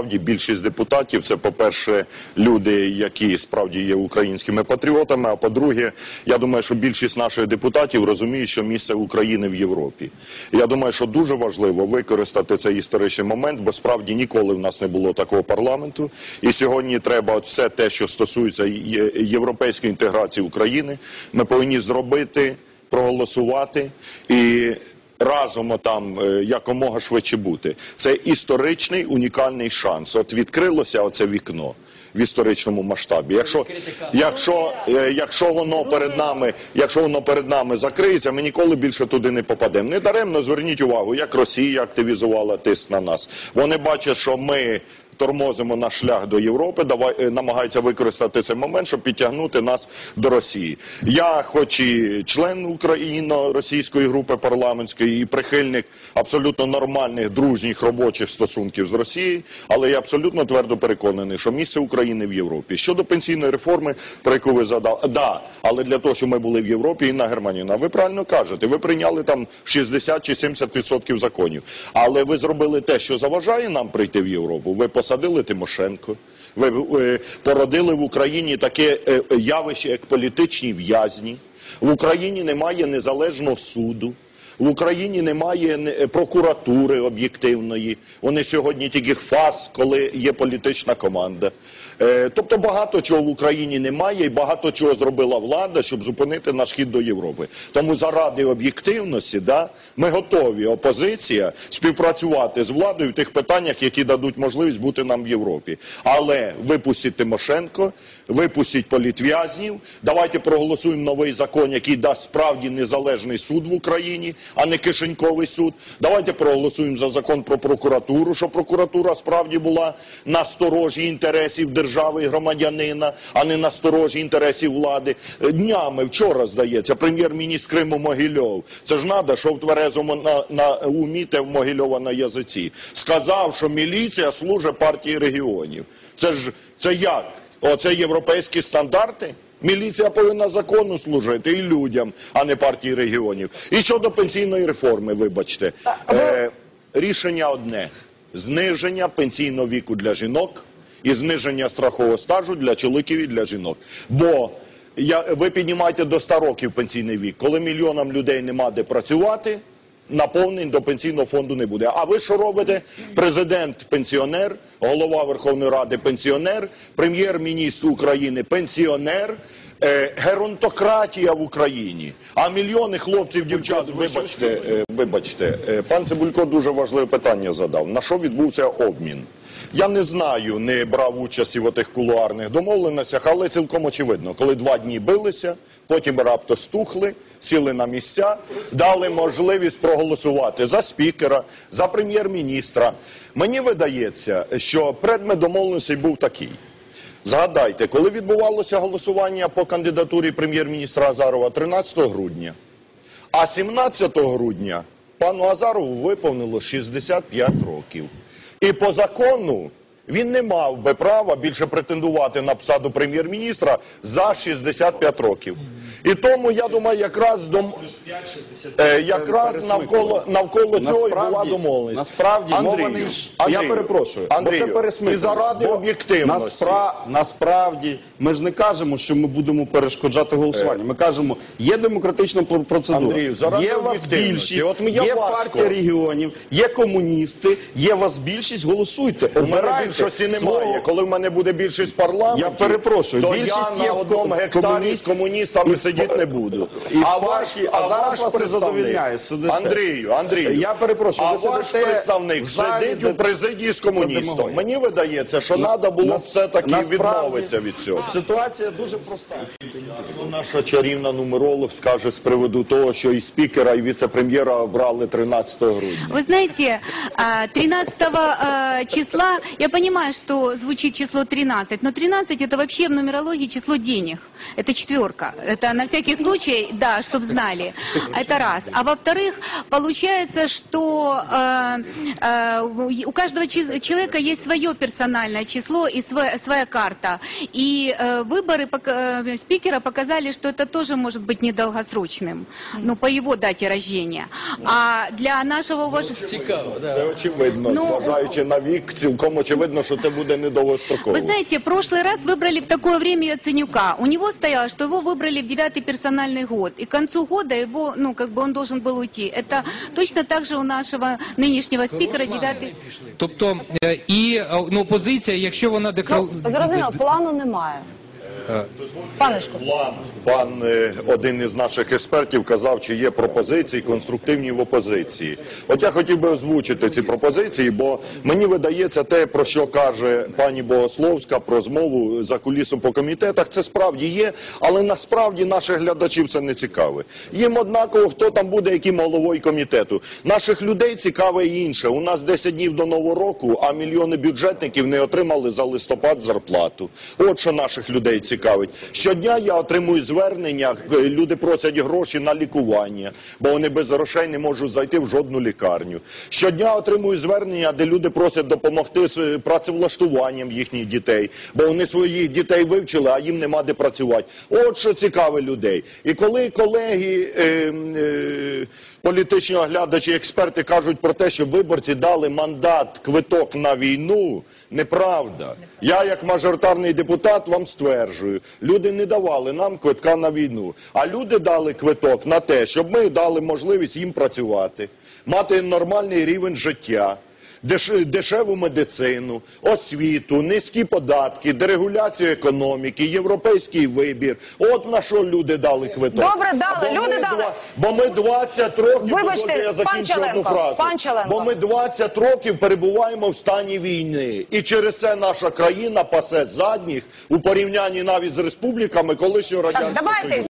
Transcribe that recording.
Справді більшість депутатів це, по-перше, люди, які справді є українськими патріотами. А по-друге, я думаю, що більшість наших депутатів розуміє, що місце України в Європі. Я думаю, що дуже важливо використати цей історичний момент, бо справді ніколи в нас не було такого парламенту. І сьогодні треба от все те, що стосується європейської інтеграції України, ми повинні зробити, проголосувати і разом там якомога швидше бути. Це історичний унікальний шанс. От відкрилося оце вікно в історичному масштабі. Якщо, якщо, е, якщо воно перед нами, якщо воно перед нами закриється, ми ніколи більше туди не попадемо. Не даремно зверніть увагу, як Росія активізувала тиск на нас. Вони бачать, що ми. Тормозимо наш шлях до Європи, давай е, намагаються використати цей момент, щоб підтягнути нас до Росії. Я, хоч і член україно-російської групи парламентської, і прихильник абсолютно нормальних дружніх робочих стосунків з Росією, але я абсолютно твердо переконаний, що місце України в Європі. Щодо пенсійної реформи, про яку ви задали, да, але для того, щоб ми були в Європі і на Германії, ви правильно кажете, ви прийняли там 60 чи 70 відсотків законів, але ви зробили те, що заважає нам прийти в Європу. Ви посадили Тимошенко. Ви породили в Україні таке е, явище, як політичні в'язні. В Україні немає незалежного суду. В Україні немає е, прокуратури об'єктивної. Вони сьогодні тільки фас, коли є політична команда. Е, Тобто багато чого в Україні немає, і багато чого зробила влада, щоб зупинити наш хід до Європи. Тому заради об'єктивності, да, ми готові, опозиція, співпрацювати з владою в тих питаннях, які дадуть можливість бути нам в Європі. Але випустіть Тимошенко, випустіть політв'язнів. Давайте проголосуємо новий закон, який дасть справді незалежний суд в Україні, а не кишеньковий суд. Давайте проголосуємо за закон про прокуратуру, щоб прокуратура справді була на сторожі інтересів держави і громадянина, а не на сторожі інтересів влади. Днями вчора здається, прем'єр-міністр Криму Могильов. Це ж надо, що в тверезому на, на умі, те в Могильова на язиці. Сказав, що міліція служить партії регіонів. Це ж це як? Оце європейські стандарти? Міліція повинна закону служити і людям, а не партії регіонів. І щодо пенсійної реформи, вибачте, е, рішення одне: зниження пенсійного віку для жінок і зниження страхового стажу для чоловіків і для жінок. Бо я, ви піднімаєте до 100 років пенсійний вік, коли мільйонам людей нема де працювати. Наповнень до пенсійного фонду не буде. А ви що робите? Президент пенсіонер, голова Верховної Ради пенсіонер, прем'єр-міністр України пенсіонер, е, геронтократія в Україні. А мільйони хлопців, дівчат, вибачте, е, вибачте, е, пан Цибулько дуже важливе питання задав. На що відбувся обмін? Я не знаю, не брав участі в тих кулуарних домовленостях, але цілком очевидно, коли два дні билися, потім раптом стухли, сіли на місця, дали можливість проголосувати за спікера, за прем'єр-міністра. Мені видається, що предмет домовленості був такий. Згадайте, коли відбувалося голосування по кандидатурі прем'єр-міністра Азарова 13 грудня, а 17 грудня пану Азарову виповнило 65 років. І по закону він не мав би права більше претендувати на посаду прем'єр-міністра за 65 років. І тому я думаю, якраз дом... е, якраз навколо навколо цього і була домовленість. Насправді Андрію, мова не Андрію, я перепрошую, Андрію, бо це пересмислення. і заради Бо об'єктивності. наспра- насправді ми ж не кажемо, що ми будемо перешкоджати голосуванню. Ми кажемо, є демократична пр- процедура, Андрію, заради є вас об'єктивності. більшість, От мені є важко. партія регіонів, є комуністи, є вас більшість. Голосуйте, У мене обирайте більшості немає. свого- Коли в мене буде більшість парламенту, Я перепрошую, то більшість я є на в одному ком- гектарі комуніст- з комуністами і сидіти не буду. і в а ваш, партії- а а зараз ваш вас це представник- задовільняє, сидите. Андрію, Андрію, Я перепрошую, а ви ваш сидите представник в залі, сидить де- у президії з Це комуністом. демагогія. Мені видається, що треба було Нас- все-таки насправді- відмовитися від цього. Ситуація дуже проста. Що наша чарівна нумеролог скаже з приводу того, що і спікера, і віце-прем'єра обрали 13 грудня. Вы знаете, а, 13 а, числа, я понимаю, что звучит число 13, но 13 это вообще в нумерологии число денег. Это четверка. Это на всякий случай, да, чтобы знали. Это раз. А во-вторых, получается, что э, э, у каждого человека есть свое персональное число и своя, своя карта. И э, выборы э, спикера показали, что это тоже может быть недолгосрочным, ну, по его дате рождения. А для нашего уважения... Це очевидно, Ну, зважаючи на вік, цілком очевидно. що це буде недовгостроково. Вы знаете, в прошлый раз выбрали в такое время Яценюка. У него стояло, что его выбрали в девятый персональный год. И к концу года его, ну, как бы он должен был уйти. Это точно так же у нашего нынешнего спикера девятый... Тобто е, і е, ну позиція, якщо вона декра... Ну, зрозуміло, плану немає. Пан е, один із наших експертів казав, чи є пропозиції конструктивні в опозиції. От я хотів би озвучити ці пропозиції, бо мені видається те, про що каже пані Богословська про змову за кулісом по комітетах. Це справді є, але насправді наших глядачів це не цікаве. Їм однаково, хто там буде, яким головою комітету. Наших людей цікаве інше. У нас 10 днів до нового року, а мільйони бюджетників не отримали за листопад зарплату. От що наших людей цікавить. Щодня я отримую звернення, е, люди просять гроші на лікування, бо вони без грошей не можуть зайти в жодну лікарню. Щодня отримую звернення, де люди просять допомогти з е, працевлаштуванням їхніх дітей, бо вони своїх дітей вивчили, а їм нема де працювати. От що цікаве людей. І коли колеги е, е, політичні оглядачі, експерти кажуть про те, що виборці дали мандат квиток на війну, неправда. Я, як мажоритарний депутат, вам стверджую, люди не давали нам квитка на війну, а люди дали квиток на те, щоб ми дали можливість їм працювати, мати нормальний рівень життя. Деш- Дешеву медицину, освіту, низькі податки, дерегуляцію економіки, європейський вибір. От на що люди дали квиток. Добре, дали, Бо люди ми дали. Бо ми 20 років, Вибачте, я пан закінчу одну фразу. пан Челенко. Бо ми 20 років перебуваємо в стані війни. І через це наша країна пасе задніх у порівнянні навіть з республіками колишнього радянського Союзу.